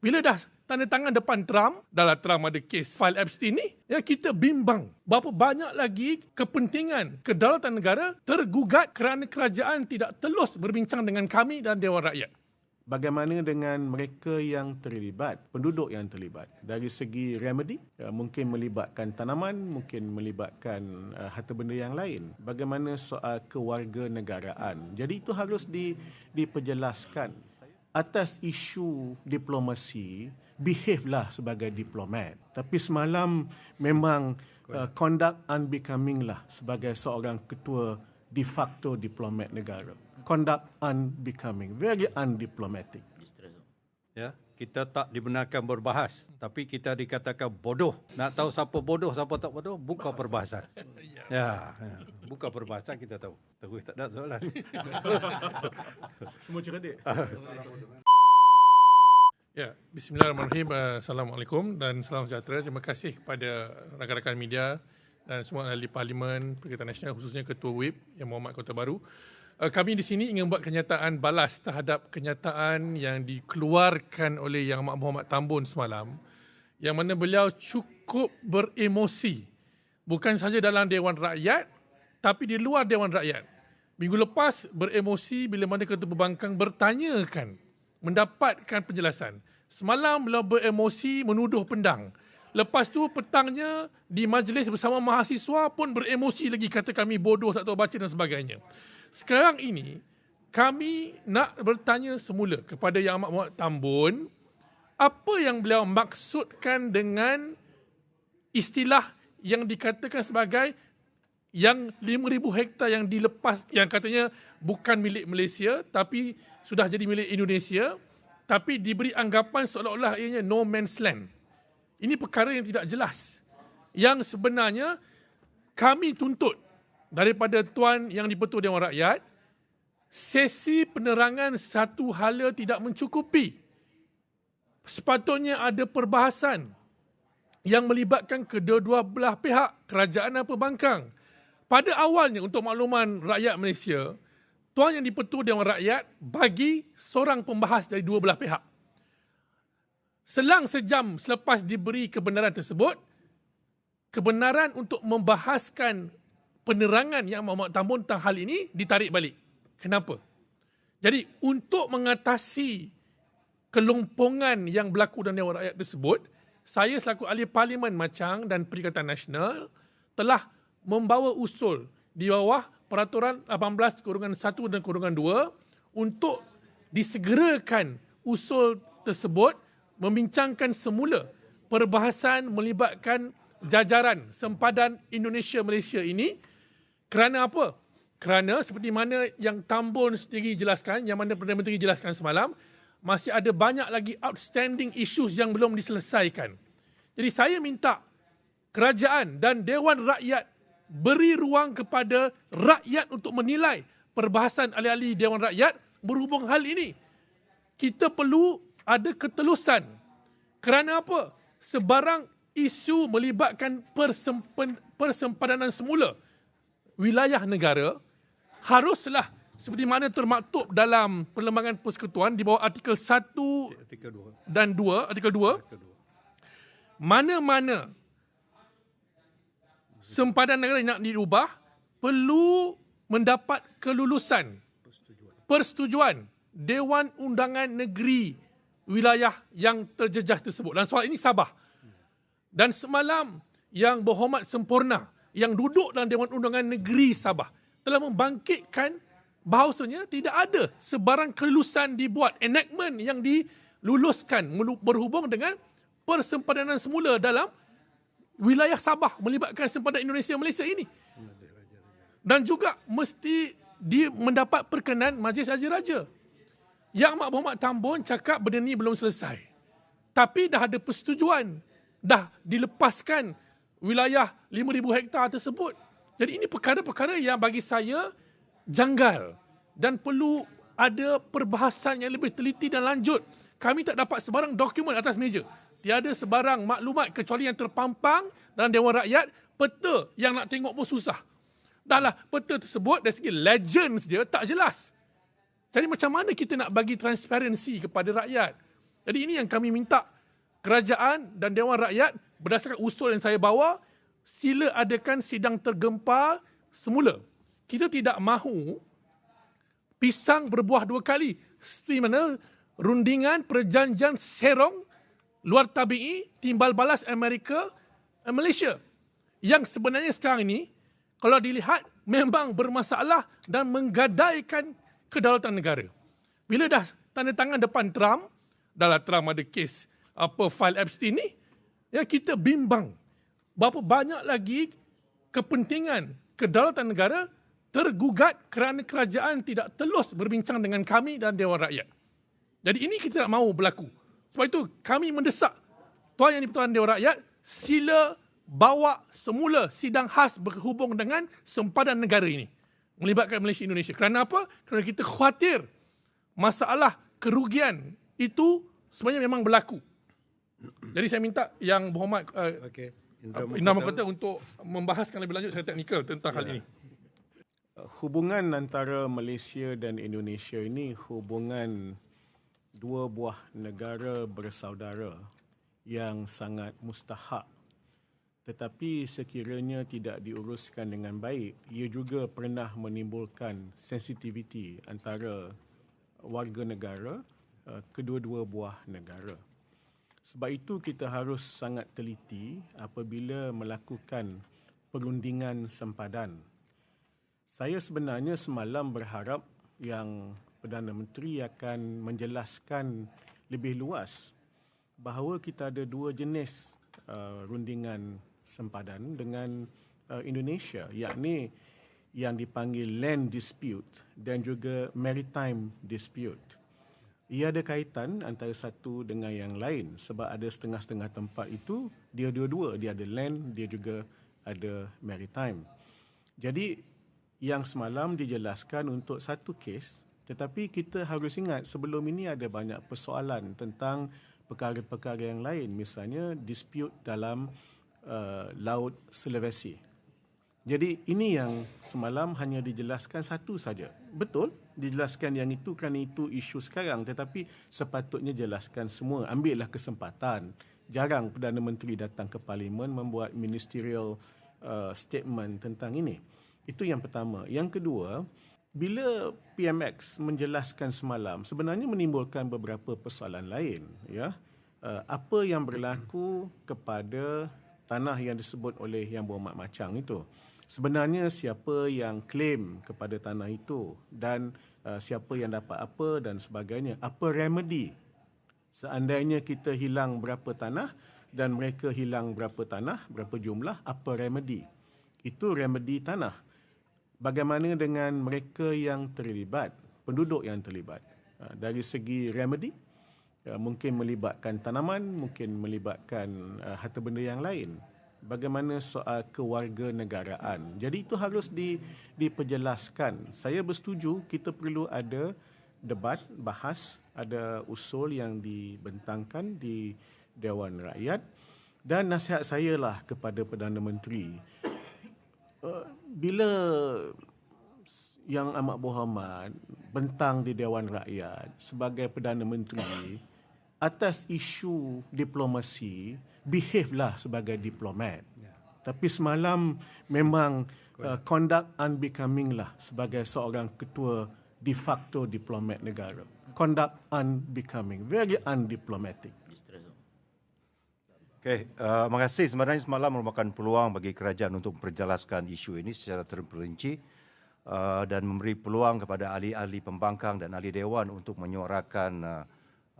Bila dah tanda tangan depan Trump, dalam Trump ada kes file Epstein ni, ya kita bimbang. Berapa banyak lagi kepentingan kedaulatan negara tergugat kerana kerajaan tidak telus berbincang dengan kami dan Dewan Rakyat. Bagaimana dengan mereka yang terlibat, penduduk yang terlibat? Dari segi remedy, uh, mungkin melibatkan tanaman, mungkin melibatkan uh, harta benda yang lain. Bagaimana soal kewarganegaraan? Jadi itu harus di, diperjelaskan. Atas isu diplomasi, behave lah sebagai diplomat. Tapi semalam memang uh, conduct unbecoming lah sebagai seorang ketua de facto diplomat negara conduct unbecoming, very undiplomatic. Ya, kita tak dibenarkan berbahas, tapi kita dikatakan bodoh. Nak tahu siapa bodoh, siapa tak bodoh, buka perbahasan. Ya, ya. Buka perbahasan kita tahu. Tahu tak ada soalan. Semua cerdik. Ya, bismillahirrahmanirrahim. Assalamualaikum dan salam sejahtera. Terima kasih kepada rakan-rakan media dan semua ahli parlimen Perikatan Nasional khususnya Ketua WIP yang Muhammad Kota Baru. Uh, kami di sini ingin buat kenyataan balas terhadap kenyataan yang dikeluarkan oleh Yang Amat Muhammad Tambun semalam yang mana beliau cukup beremosi bukan sahaja dalam Dewan Rakyat tapi di luar Dewan Rakyat. Minggu lepas beremosi bila mana Ketua Pembangkang bertanyakan mendapatkan penjelasan. Semalam beliau beremosi menuduh pendang. Lepas tu petangnya di majlis bersama mahasiswa pun beremosi lagi kata kami bodoh tak tahu baca dan sebagainya. Sekarang ini, kami nak bertanya semula kepada Yang Amat Muhammad Tambun, apa yang beliau maksudkan dengan istilah yang dikatakan sebagai yang 5,000 hektar yang dilepas, yang katanya bukan milik Malaysia, tapi sudah jadi milik Indonesia, tapi diberi anggapan seolah-olah ianya no man's land. Ini perkara yang tidak jelas. Yang sebenarnya kami tuntut daripada tuan yang dipertua Dewan Rakyat, sesi penerangan satu hala tidak mencukupi. Sepatutnya ada perbahasan yang melibatkan kedua-dua belah pihak, kerajaan dan pembangkang. Pada awalnya untuk makluman rakyat Malaysia, tuan yang dipertua Dewan Rakyat bagi seorang pembahas dari dua belah pihak. Selang sejam selepas diberi kebenaran tersebut, kebenaran untuk membahaskan penerangan yang Muhammad Tambun tentang hal ini ditarik balik. Kenapa? Jadi untuk mengatasi kelompongan yang berlaku dalam Dewan Rakyat tersebut, saya selaku ahli parlimen Macang dan Perikatan Nasional telah membawa usul di bawah peraturan 18 kurungan 1 dan kurungan 2 untuk disegerakan usul tersebut membincangkan semula perbahasan melibatkan jajaran sempadan Indonesia Malaysia ini kerana apa? Kerana seperti mana yang Tambun sendiri jelaskan, yang mana Perdana Menteri jelaskan semalam, masih ada banyak lagi outstanding issues yang belum diselesaikan. Jadi saya minta kerajaan dan Dewan Rakyat beri ruang kepada rakyat untuk menilai perbahasan ahli-ahli Dewan Rakyat berhubung hal ini. Kita perlu ada ketelusan. Kerana apa? Sebarang isu melibatkan persempadanan semula wilayah negara haruslah seperti mana termaktub dalam perlembagan persekutuan di bawah artikel 1 dan 2 artikel 2 mana-mana sempadan negara nak diubah perlu mendapat kelulusan. Persetujuan Dewan Undangan Negeri wilayah yang terjejah tersebut. Dan soal ini Sabah. Dan semalam yang berhormat sempurna yang duduk dalam Dewan Undangan Negeri Sabah telah membangkitkan bahawasanya tidak ada sebarang kelulusan dibuat enactment yang diluluskan berhubung dengan persempadanan semula dalam wilayah Sabah melibatkan sempadan Indonesia Malaysia ini. Dan juga mesti di mendapat perkenan Majlis Raja-Raja. Yang Mak Muhammad Tambun cakap benda ni belum selesai. Tapi dah ada persetujuan. Dah dilepaskan wilayah 5,000 hektar tersebut. Jadi ini perkara-perkara yang bagi saya janggal dan perlu ada perbahasan yang lebih teliti dan lanjut. Kami tak dapat sebarang dokumen atas meja. Tiada sebarang maklumat kecuali yang terpampang dalam Dewan Rakyat, peta yang nak tengok pun susah. Dahlah peta tersebut dari segi legends dia tak jelas. Jadi macam mana kita nak bagi transparansi kepada rakyat? Jadi ini yang kami minta kerajaan dan Dewan Rakyat berdasarkan usul yang saya bawa, sila adakan sidang tergempar semula. Kita tidak mahu pisang berbuah dua kali. Seperti mana rundingan perjanjian serong luar tabii timbal balas Amerika dan Malaysia. Yang sebenarnya sekarang ini, kalau dilihat memang bermasalah dan menggadaikan kedaulatan negara. Bila dah tanda tangan depan Trump, dalam Trump ada kes apa file Epstein ni, ya kita bimbang berapa banyak lagi kepentingan kedaulatan negara tergugat kerana kerajaan tidak telus berbincang dengan kami dan Dewan Rakyat. Jadi ini kita tak mahu berlaku. Sebab itu kami mendesak Tuan Yang di-Pertuan Dewan Rakyat sila bawa semula sidang khas berhubung dengan sempadan negara ini. Melibatkan Malaysia Indonesia. Kerana apa? Kerana kita khawatir masalah kerugian itu sebenarnya memang berlaku. Jadi saya minta yang berhormat uh, Okey. Indra Mahkota untuk membahaskan lebih lanjut secara teknikal tentang hal ini. hubungan antara Malaysia dan Indonesia ini hubungan dua buah negara bersaudara yang sangat mustahak. Tetapi sekiranya tidak diuruskan dengan baik ia juga pernah menimbulkan sensitiviti antara warga negara uh, kedua-dua buah negara. Sebab itu kita harus sangat teliti apabila melakukan perundingan sempadan. Saya sebenarnya semalam berharap yang Perdana Menteri akan menjelaskan lebih luas bahawa kita ada dua jenis uh, rundingan sempadan dengan uh, Indonesia yakni yang dipanggil land dispute dan juga maritime dispute. Ia ada kaitan antara satu dengan yang lain sebab ada setengah-setengah tempat itu dia dua-dua dia ada land dia juga ada maritime. Jadi yang semalam dijelaskan untuk satu kes tetapi kita harus ingat sebelum ini ada banyak persoalan tentang perkara-perkara yang lain misalnya dispute dalam uh, laut Sulawesi. Jadi ini yang semalam hanya dijelaskan satu saja. Betul dijelaskan yang itu kerana itu isu sekarang tetapi sepatutnya jelaskan semua. Ambillah kesempatan. Jarang Perdana Menteri datang ke parlimen membuat ministerial uh, statement tentang ini. Itu yang pertama. Yang kedua, bila PMX menjelaskan semalam sebenarnya menimbulkan beberapa persoalan lain ya. Uh, apa yang berlaku kepada tanah yang disebut oleh Yang Berhormat Macang itu? Sebenarnya siapa yang claim kepada tanah itu dan uh, siapa yang dapat apa dan sebagainya? Apa remedy? Seandainya kita hilang berapa tanah dan mereka hilang berapa tanah, berapa jumlah, apa remedy? Itu remedy tanah bagaimana dengan mereka yang terlibat, penduduk yang terlibat. Ha, dari segi remedy, ha, mungkin melibatkan tanaman, mungkin melibatkan ha, harta benda yang lain. Bagaimana soal kewarganegaraan. Jadi itu harus di, diperjelaskan. Saya bersetuju kita perlu ada debat, bahas, ada usul yang dibentangkan di Dewan Rakyat. Dan nasihat saya lah kepada Perdana Menteri, Uh, bila yang amat berhormat bentang di Dewan Rakyat sebagai Perdana Menteri atas isu diplomasi behave lah sebagai diplomat. Tapi semalam memang uh, conduct unbecoming lah sebagai seorang ketua de facto diplomat negara. Conduct unbecoming, very undiplomatic. Okey, uh, terima kasih. Sebenarnya semalam merupakan peluang bagi kerajaan untuk memperjelaskan isu ini secara terperinci uh, dan memberi peluang kepada ahli-ahli pembangkang dan ahli dewan untuk menyuarakan uh,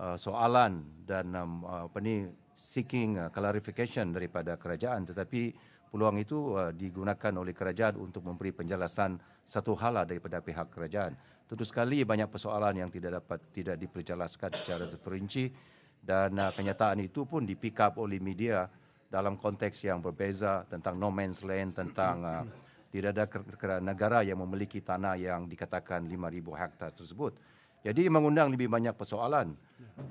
uh, soalan dan um, apa ni seeking uh, clarification daripada kerajaan tetapi peluang itu uh, digunakan oleh kerajaan untuk memberi penjelasan satu hal daripada pihak kerajaan. Tentu sekali banyak persoalan yang tidak dapat tidak diperjelaskan secara terperinci dan uh, kenyataan itu pun di pick up oleh media dalam konteks yang berbeza tentang no man's land tentang uh, tidak ada negara yang memiliki tanah yang dikatakan 5000 hektar tersebut. Jadi mengundang lebih banyak persoalan.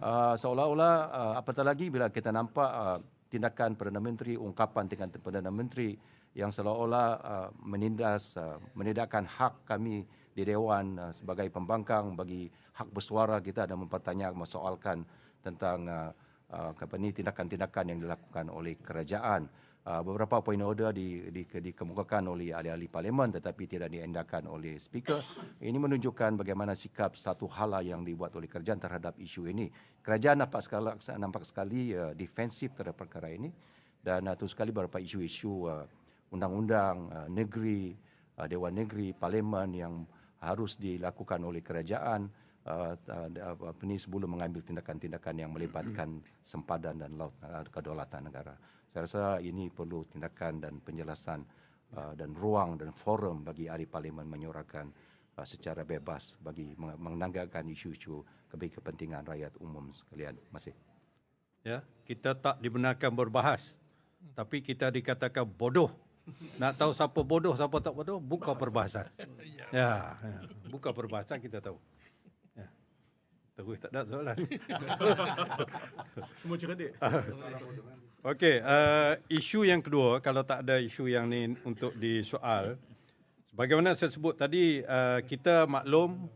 Uh, seolah-olah uh, apatah lagi bila kita nampak uh, tindakan Perdana Menteri, ungkapan tindakan Perdana Menteri yang seolah-olah uh, menindas, uh, menindakkan hak kami di Dewan uh, sebagai pembangkang bagi hak bersuara kita dan mempertanyakan, soalkan tentang uh, apa ni tindakan-tindakan yang dilakukan oleh kerajaan. Uh, beberapa point order di, di, dikemukakan oleh ahli-ahli parlimen tetapi tidak diendakan oleh speaker. Ini menunjukkan bagaimana sikap satu hala yang dibuat oleh kerajaan terhadap isu ini. Kerajaan nampak sekali, nampak sekali uh, defensif terhadap perkara ini dan uh, terus sekali beberapa isu-isu uh, undang-undang uh, negeri, uh, dewan negeri, parlimen yang harus dilakukan oleh kerajaan uh, uh, ini sebelum mengambil tindakan-tindakan yang melibatkan sempadan dan laut uh, kedaulatan negara. Saya rasa ini perlu tindakan dan penjelasan uh, dan ruang dan forum bagi ahli parlimen menyuarakan uh, secara bebas bagi menanggalkan isu-isu kepentingan rakyat umum sekalian. Terima kasih. Ya, kita tak dibenarkan berbahas. Tapi kita dikatakan bodoh. Nak tahu siapa bodoh, siapa tak bodoh, buka perbahasan. Ya, ya. buka perbahasan kita tahu. Terus tak ada soalan. Semua cerdik. Okey, uh, isu yang kedua, kalau tak ada isu yang ni untuk disoal, sebagaimana saya sebut tadi, uh, kita maklum